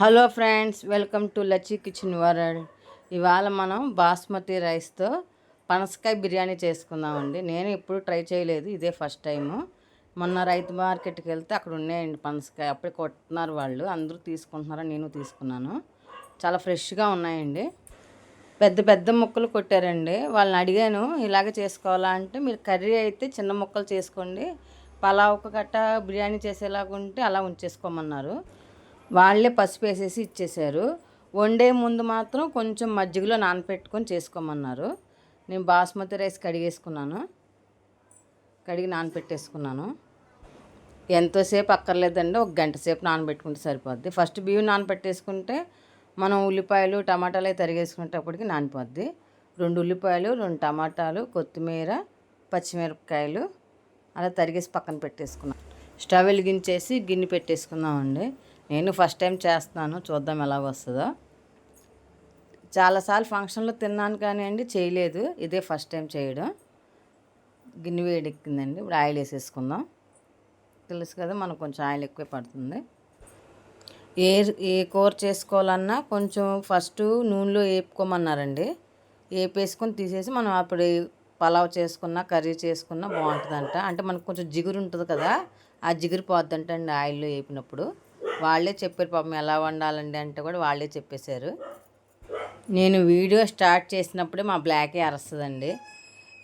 Hello friends welcome to Lachchi kitchen world. ఇవాళ మనం బాస్మతి రైస్తో పనసకాయ బిర్యానీ చేసుకుందామండి. నేను ఎప్పుడు ట్రై చేయలేదు ఇదే ఫస్ట్ టైము. మొన్న రైతు మార్కెట్కి వెళ్తే అక్కడ ఉన్నాయండి పనసకాయ. అప్పుడే కొట్టున్నారు వాళ్ళు అందరూ తీసుకుంటున్నారా నేను తీసుకున్నాను. చాలా ఫ్రెష్గా ఉన్నాయండి. పెద్ద పెద్ద ముక్కలు కొట్టారండి. వాళ్ళని అడిగాను ఇలాగే చేసుకోవాలా అంటే మీరు కర్రీ అయితే చిన్న ముక్కలు చేసుకోండి పలావ్కు గట్ట బిర్యానీ చేసేలాగా ఉంటే అలా ఉంచేసుకోమన్నారు. వాళ్ళే పసుపు వేసేసి ఇచ్చేసారు వండే ముందు మాత్రం కొంచెం మజ్జిగలో నానపెట్టుకొని చేసుకోమన్నారు. నేను బాస్మతి రైస్ కడిగేసుకున్నాను. కడిగి నానపెట్టేసుకున్నాను. ఎంతోసేపు అక్కర్లేదండి ఒక గంట సేపు నానబెట్టుకుంటే సరిపోద్ది. ఫస్ట్ బియ్యం నానబెట్టేసుకుంటే మనం ఉల్లిపాయలు టమాటాలు అవి తరిగేసుకునేటప్పటికి నానిపోద్ది. రెండు ఉల్లిపాయలు రెండు టమాటాలు కొత్తిమీర పచ్చిమిరపకాయలు అలా తరిగేసి పక్కన పెట్టేసుకున్నాం స్టవ్ వెలిగించేసి గిన్నె పెట్టేసుకుందామండి. నేను ఫస్ట్ టైం చేస్తున్నాను. చూద్దాం ఎలా వస్తుందో. చాలాసార్లు ఫంక్షన్లో తిన్నాను కానీ అండి చేయలేదు. ఇదే ఫస్ట్ టైం చేయడం. గిన్నె వేడెక్కిందండి. ఇప్పుడు ఆయిల్ వేసేసుకుందాం. తెలుసు కదా మనకు కొంచెం ఆయిల్ ఎక్కువ పడుతుంది. ఏ ఏ కూర చేసుకోవాలన్నా కొంచెం ఫస్ట్ నూనెలో వేపుకోమన్నారండి. వేపేసుకొని తీసేసి మనం అప్పుడు పలావ్ చేసుకున్నా కర్రీ చేసుకున్నా బాగుంటుందంట. అంటే మనకు కొంచెం జిగురు ఉంటుంది కదా ఆ జిగురు పోద్దంటండి ఆయిల్లో వేపినప్పుడు. వాళ్ళే చెప్పారు పాపం ఎలా వండాలండి? అంటే కూడా వాళ్ళే చెప్పేశారు. నేను వీడియో స్టార్ట్ చేసినప్పుడే మా బ్లాకే అరుస్తుందండి.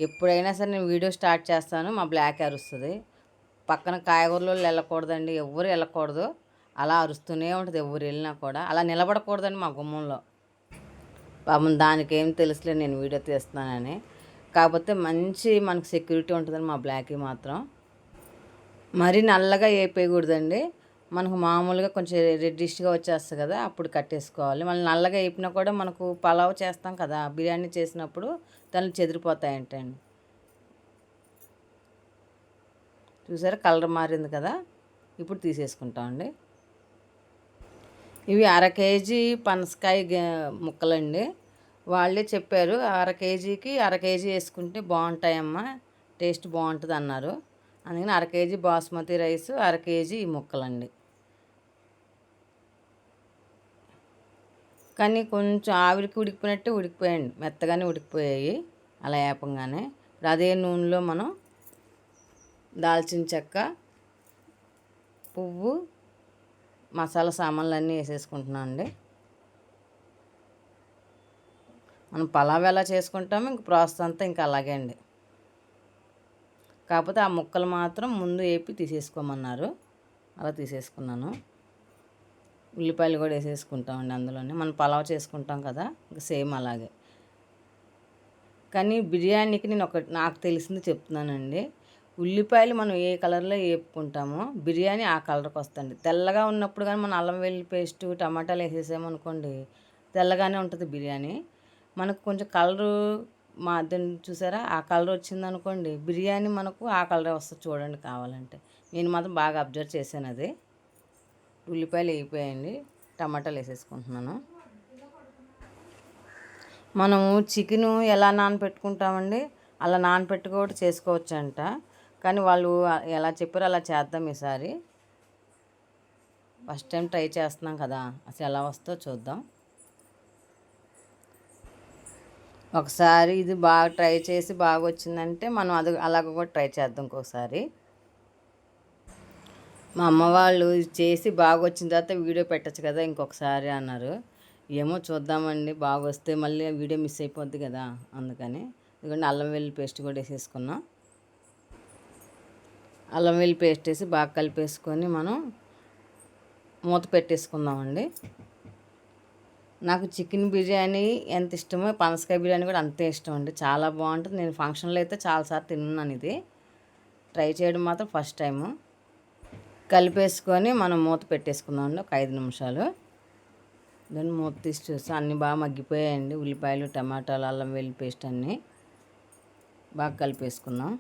ఎప్పుడైనా సరే నేను వీడియో స్టార్ట్ చేస్తాను మా బ్లాక్ అరుస్తుంది. పక్కన కాయగూరలో వెళ్ళకూడదండి ఎవరు వెళ్ళకూడదు. అలా అరుస్తూనే ఉంటుంది ఎవరు వెళ్ళినా కూడా. అలా నిలబడకూడదండి మా గుమ్మంలో. పాపం దానికి ఏం తెలుసులే నేను వీడియో తీస్తున్నానని. కాకపోతే మంచి మనకు సెక్యూరిటీ ఉంటుందని మా బ్లాక్కి మాత్రం. మరీ నల్లగా వేపేయకూడదండి మనకు మామూలుగా కొంచెం రెడ్డిష్గా వచ్చేస్తుంది కదా అప్పుడు కట్టేసుకోవాలి. మళ్ళీ నల్లగా వేపినా కూడా మనకు పలావ్ చేస్తాం కదా బిర్యానీ చేసినప్పుడు దాన్ని చెదిరిపోతాయంటండి. చూసారా? కలర్ మారింది కదా ఇప్పుడు తీసేసుకుంటామండి. ఇవి అర కేజీ పనసకాయ ముక్కలండి. వాళ్ళే చెప్పారు అర కేజీకి అర కేజీ వేసుకుంటే బాగుంటాయమ్మా టేస్ట్ బాగుంటుంది అన్నారు అందుకని అర కేజీ బాస్మతి రైస్ అర కేజీ ఈ ముక్కలండి. కానీ కొంచెం ఆవిరికి ఉడికిపోయినట్టు ఉడికిపోయాయండి మెత్తగానే ఉడికిపోయాయి. అలా ఏపంగానే. అదే నూనెలో మనం దాల్చిన చెక్క పువ్వు మసాలా సామాన్లు అన్నీ వేసేసుకుంటున్నాం అండి. మనం పలావ్ ఎలా చేసుకుంటామో ఇంక ప్రాసెస్ అంతా ఇంకా అలాగే అండి. కాకపోతే ఆ ముక్కలు మాత్రం ముందు వేపి తీసేసుకోమన్నారు. అలా తీసేసుకున్నాను. ఉల్లిపాయలు కూడా వేసేసుకుంటామండి అందులోనే. మనం పలావ్ చేసుకుంటాం కదా సేమ్ అలాగే. కానీ బిర్యానీకి నేను ఒక నాకు తెలిసింది చెప్తున్నానండి. ఉల్లిపాయలు మనం ఏ కలర్లో వేపుకుంటామో బిర్యానీ ఆ కలర్కి వస్తుంది. తెల్లగా ఉన్నప్పుడు కానీ మనం అల్లం వెల్లి పేస్ట్ టమాటాలు వేసేసామనుకోండి తెల్లగానే ఉంటుంది బిర్యానీ. మనకు కొంచెం కలరు మా దాన్ని చూసారా? ఆ కలర్ వచ్చింది అనుకోండి బిర్యానీ మనకు ఆ కలరే వస్తుంది చూడండి కావాలంటే. నేను మాత్రం బాగా అబ్జర్వ్ చేశాను అది. ఉల్లిపాయలు వేయిపోయాయండి టమాటాలు వేసేసుకుంటున్నాను. మనము చికెను ఎలా నానపెట్టుకుంటామండి? అలా నానపెట్టి చేసుకోవచ్చంట. కానీ వాళ్ళు ఎలా చెప్పారో అలా చేద్దాం ఈసారి. ఫస్ట్ టైం ట్రై చేస్తున్నాం కదా అసలు ఎలా వస్తుందో చూద్దాం. ఒకసారి ఇది బాగా ట్రై చేసి బాగా వచ్చిందంటే మనం అది అలాగ కూడా ట్రై చేద్దాం ఇంకోసారి. మా అమ్మ వాళ్ళు చేసి బాగా వచ్చిన తర్వాత వీడియో పెట్టచ్చు కదా ఇంకొకసారి అన్నారు. ఏమో చూద్దామండి బాగా వస్తే మళ్ళీ వీడియో మిస్ అయిపోద్ది కదా అందుకని. ఎందుకంటే అల్లం వెల్లి పేస్ట్ కూడా వేసేసుకున్నాం. అల్లం వెల్లి పేస్ట్ వేసి బాగా కలిపేసుకొని మనం మూత పెట్టేసుకుందామండి. నాకు చికెన్ బిర్యానీ ఎంత ఇష్టమో పనసకాయ బిర్యానీ కూడా అంతే ఇష్టం అండి. చాలా బాగుంటుంది. నేను ఫంక్షన్లో అయితే చాలాసార్లు తిన్నాను ఇది. ట్రై చేయడం మాత్రం ఫస్ట్ టైము. కలిపేసుకొని మనం మూత పెట్టేసుకుందామండి ఒక ఐదు నిమిషాలు. దాన్ని మూత తీసి చూస్తే. అన్నీ బాగా మగ్గిపోయాయండి. ఉల్లిపాయలు టమాటాలు అల్లం వెల్లి పేస్ట్ అన్నీ బాగా కలిపేసుకుందాం.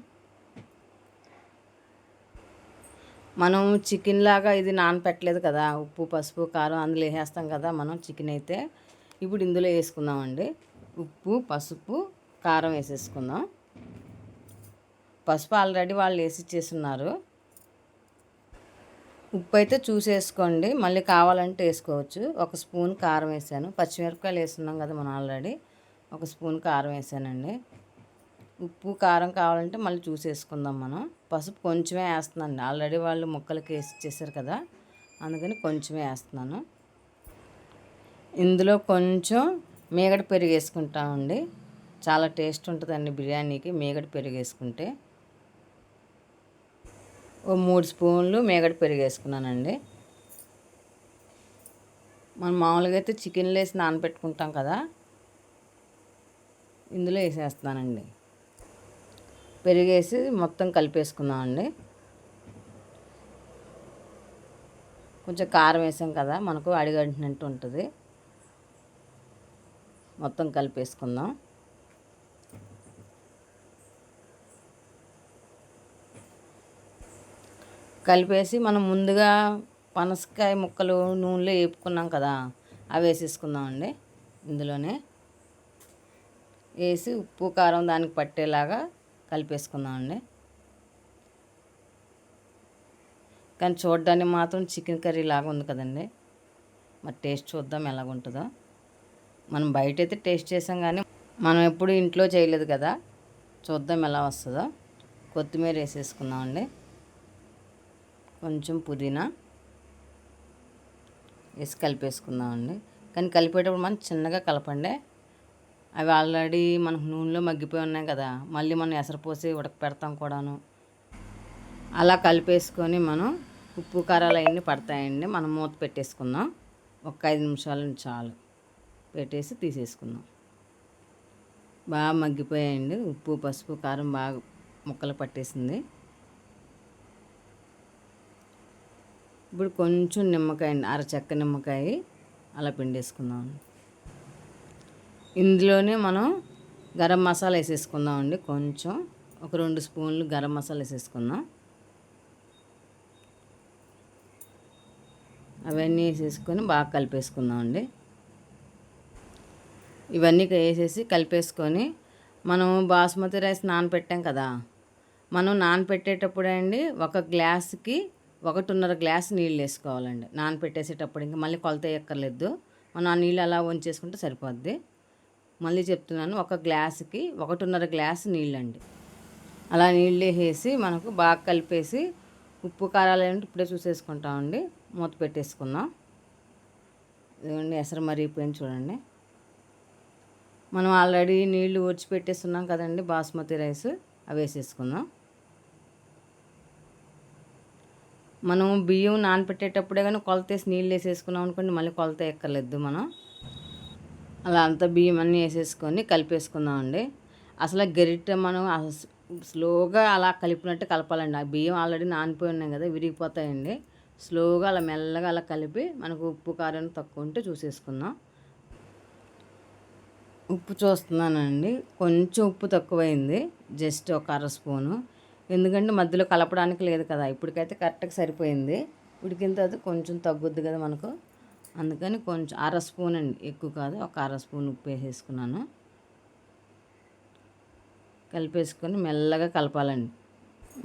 మనం చికెన్ లాగా ఇది నానపెట్టలేదు కదా ఉప్పు పసుపు కారం అందులో వేసేస్తాం కదా మనం చికెన్ అయితే. ఇప్పుడు ఇందులో వేసుకుందామండి. ఉప్పు పసుపు కారం వేసేసుకుందాం. పసుపు ఆల్రెడీ వాళ్ళు వేసి ఇచ్చేస్తున్నారు ఉప్పు అయితే చూసేసుకోండి. మళ్ళీ కావాలంటే వేసుకోవచ్చు. ఒక స్పూన్ కారం వేసాను. పచ్చిమిరపకాయలు వేస్తున్నాం కదా మనం ఆల్రెడీ. ఒక స్పూన్ కారం వేసానండి. ఉప్పు కారం కావాలంటే మళ్ళీ చూసేసుకుందాం మనం. పసుపు కొంచెమే వేస్తున్నాను ఆల్రెడీ వాళ్ళు ముక్కలకి వేసి ఇచ్చేసారు కదా. అందుకని కొంచెమే వేస్తున్నాను. ఇందులో కొంచెం మీగడ పెరుగు వేసుకుంటామండి. చాలా టేస్ట్ ఉంటుందండి బిర్యానీకి మీగడ పెరుగు వేసుకుంటే. ఓ మూడు స్పూన్లు మేగడ పెరుగు వేసుకున్నానండి. మనం మామూలుగా అయితే చికెన్లు వేసి నానబెట్టుకుంటాం కదా ఇందులో వేసేస్తున్నానండి. పెరిగేసి మొత్తం కలిపేసుకుందామండి. కొంచెం కారం వేసాం కదా మనకు అడిగంటినట్టు ఉంటుంది. మొత్తం కలిపేసుకుందాం. కలిపేసి మనం ముందుగా పనసకాయ ముక్కలు నూనెలో వేపుకున్నాం కదా అవి వేసేసుకుందామండి ఇందులోనే. వేసి ఉప్పు కారం దానికి పట్టేలాగా కలిపేసుకుందామండి. కానీ చూడడానికి మాత్రం చికెన్ కర్రీ లాగా ఉంది కదండి. మరి టేస్ట్ చూద్దాం ఎలాగుంటుందో. మనం బయట అయితే టేస్ట్ చేసాం కానీ మనం ఎప్పుడు ఇంట్లో చేయలేదు కదా. చూద్దాం ఎలా వస్తుందో. కొత్తిమీర వేసేసుకుందామండి. కొంచెం పుదీనా వేసి కలిపేసుకుందామండి. కానీ కలిపేటప్పుడు మనం చిన్నగా కలపండి. అవి ఆల్రెడీ మనకు నూనెలో మగ్గిపోయి ఉన్నాయి కదా మళ్ళీ మనం ఎసరపోసి ఉడక పెడతాం కూడాను. అలా కలిపేసుకొని మనం ఉప్పు కారాలు అవన్నీ పడతాయండి. మనం మూత పెట్టేసుకుందాం. ఒక ఐదు నిమిషాలు చాలు. పెట్టేసి తీసేసుకుందాం. బాగా మగ్గిపోయాయండి. ఉప్పు పసుపు కారం బాగా ముక్కలు పట్టేసింది. ఇప్పుడు కొంచెం నిమ్మకాయ అండి అరచెక్క నిమ్మకాయ అలా పిండేసుకుందాం ఇందులోనే మనం గరం మసాలా వేసేసుకుందామండి కొంచెం. ఒక రెండు స్పూన్లు గరం మసాలా వేసేసుకుందాం. అవన్నీ వేసేసుకొని బాగా కలిపేసుకుందామండి. ఇవన్నీ వేసేసి కలిపేసుకొని మనం బాస్మతి రైస్ నానపెట్టాం కదా మనం నానపెట్టేటప్పుడు అండి ఒక గ్లాస్కి ఒకటిన్నర గ్లాస్ నీళ్ళు వేసుకోవాలండి. నానపెట్టేసేటప్పుడు ఇంకా మళ్ళీ కొలత ఎక్కర్లేదు మనం ఆ నీళ్ళు అలా వంచేసుకుంటే సరిపోద్ది. మళ్ళీ చెప్తున్నాను ఒక గ్లాసుకి ఒకటిన్నర గ్లాస్ నీళ్ళండి. అలా నీళ్ళు వేసి మనకు బాగా కలిపేసి ఉప్పు కారాలు ఏంటి ఇప్పుడే చూసేసుకుంటామండి. మూత పెట్టేసుకుందాం. ఇదిగోండి ఎసరు మరిగిపోయింది చూడండి. మనం ఆల్రెడీ నీళ్ళు ఊడ్చి పెట్టేస్తున్నాం కదండి బాస్మతి రైస్ అవి వేసేసుకుందాం. మనం బియ్యం నానపెట్టేటప్పుడే కానీ కొలత వేసి నీళ్ళు వేసేసుకున్నాం అనుకోండి మళ్ళీ కొలత ఎక్కర్లేదు మనం. అలా అంతా బియ్యం అన్నీ వేసేసుకొని కలిపేసుకుందామండి. అసలు గరిట మనం స్లోగా అలా కలిపినట్టు కలపాలండి. ఆ బియ్యం ఆల్రెడీ నానిపోయి ఉన్నాయి కదా విరిగిపోతాయండి. స్లోగా అలా మెల్లగా అలా కలిపి మనకు ఉప్పు కారం తక్కువ ఉంటే చూసేసుకుందాం. ఉప్పు చూస్తున్నానండి. కొంచెం ఉప్పు తక్కువైంది. జస్ట్ ఒక అర స్పూను. ఎందుకంటే మధ్యలో కలపడానికి లేదు కదా. ఇప్పటికైతే కరెక్ట్గా సరిపోయింది. ఉడికిన తర్వాత కొంచెం తగ్గుద్ది కదా మనకు. అందుకని కొంచెం అర స్పూన్ అండి. ఎక్కువ కాదు ఒక అర స్పూన్ ఉప్పు వేసేసుకున్నాను. కలిపేసుకొని మెల్లగా కలపాలండి.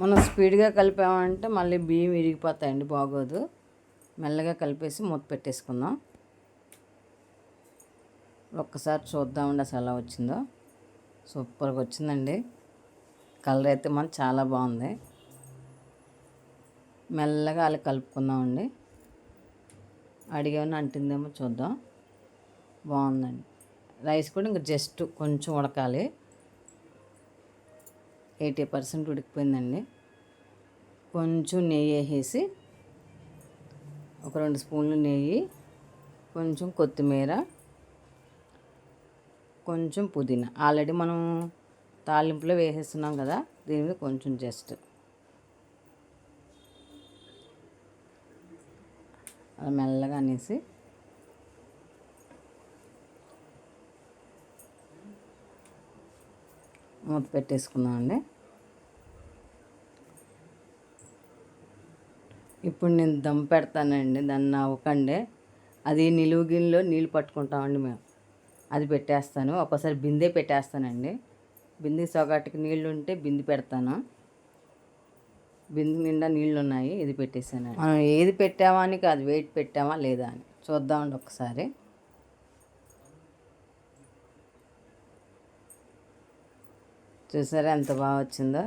మనం స్పీడ్గా కలిపామంటే మళ్ళీ బియ్యం విరిగిపోతాయండి బాగోదు. మెల్లగా కలిపేసి మూత పెట్టేసుకుందాం. ఒక్కసారి చూద్దామండి అసలు ఎలా వచ్చిందో. సూపర్గా వచ్చిందండి. కలర్ అయితే మనకు చాలా బాగుంది. మెల్లగా అలా కలుపుకుందామండి. అడిగేమన్నా అంటిందేమో చూద్దాం. బాగుందండి. రైస్ కూడా ఇంకా జస్ట్ కొంచెం ఉడకాలి. ఎయిటీ పర్సెంట్ ఉడికిపోయిందండి. కొంచెం నెయ్యి వేసేసి ఒక రెండు స్పూన్లు నెయ్యి కొంచెం కొత్తిమీర కొంచెం పుదీనా. ఆల్రెడీ మనం తాలింపులో వేసేస్తున్నాం కదా దీని మీద కొంచెం జస్ట్. అలా మెల్లగా అనేసి. మూత పెట్టేసుకున్నామండి ఇప్పుడు నేను దమ్ పెడతానండి దాన్ని అవ్వకండి అది నిలువు గిన్నెలో నీళ్ళు పట్టుకుంటామండి మేము. అది పెట్టేస్తాను ఒక్కోసారి బిందె పెట్టేస్తానండి. బింది సొగటికి నీళ్ళు ఉంటే బింది పెడతాను. బిందు నిండా నీళ్ళు ఉన్నాయి ఇది పెట్టేసాను మనం ఏది పెట్టామా అని కాదు వెయిట్ పెట్టామా లేదా అని. చూద్దామండి ఒకసారి. చూసారా ఎంత బాగా వచ్చిందో?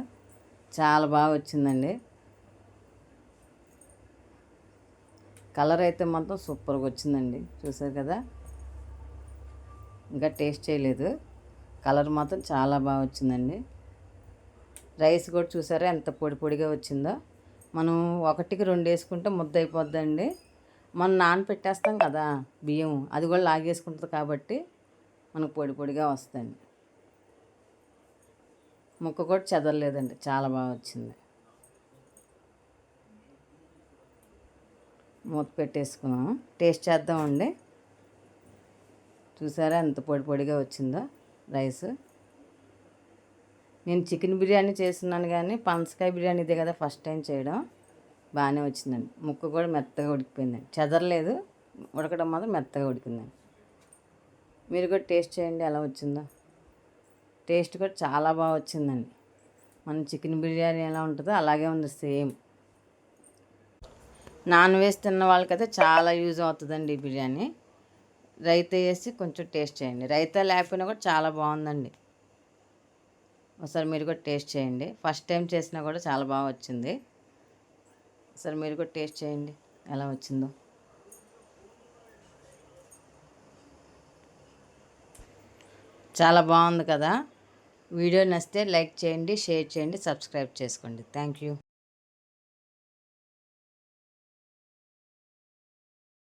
చాలా బాగా వచ్చిందండి. కలర్ అయితే మాత్రం సూపర్గా వచ్చిందండి. చూసారు కదా? ఇంకా టేస్ట్ చేయలేదు. కలర్ మాత్రం చాలా బాగా వచ్చిందండి. రైస్ కూడా చూసారా ఎంత పొడి పొడిగా వచ్చిందో. మనం ఒకటికి రెండు వేసుకుంటే ముద్ద అయిపోద్దండి మనం నానపెట్టేస్తాం కదా బియ్యం అది కూడా లాగేసుకుంటుంది కాబట్టి మనకు పొడి పొడిగా వస్తుంది ముక్క కూడా చెదరలేదండి చాలా బాగా వచ్చింది. మూత పెట్టేసుకున్నాం. టేస్ట్ చేద్దామండి. చూసారా ఎంత పొడి పొడిగా వచ్చిందో. రైస్. నేను చికెన్ బిర్యానీ చేస్తున్నాను కానీ పనసకాయ బిర్యానీ ఇదే కదా ఫస్ట్ టైం చేయడం. బాగానే వచ్చిందండి. ముక్క కూడా మెత్తగా ఉడికిపోయిందండి చెదరలేదు. ఉడకడం మాత్రం మెత్తగా ఉడికిందండి. మీరు కూడా టేస్ట్ చేయండి ఎలా వచ్చిందో. టేస్ట్ కూడా చాలా బాగా వచ్చిందండి. మన చికెన్ బిర్యానీ ఎలా ఉంటుందో అలాగే ఉంది సేమ్. నాన్ వెజ్ తిన్న వాళ్ళకైతే చాలా యూజ్ అవుతుందండి ఈ బిర్యానీ. రైతా వేసి కొంచెం టేస్ట్ చేయండి. రైతా లేకపోయినా కూడా చాలా బాగుందండి. ఒకసారి మీరు కూడా టేస్ట్ చేయండి. ఫస్ట్ టైం చేసినా కూడా చాలా బాగా వచ్చింది. ఒకసారి మీరు కూడా టేస్ట్ చేయండి. ఎలా వచ్చిందో. చాలా బాగుంది కదా. వీడియో నచ్చితే లైక్ చేయండి షేర్ చేయండి సబ్స్క్రైబ్ చేసుకోండి. Thank you.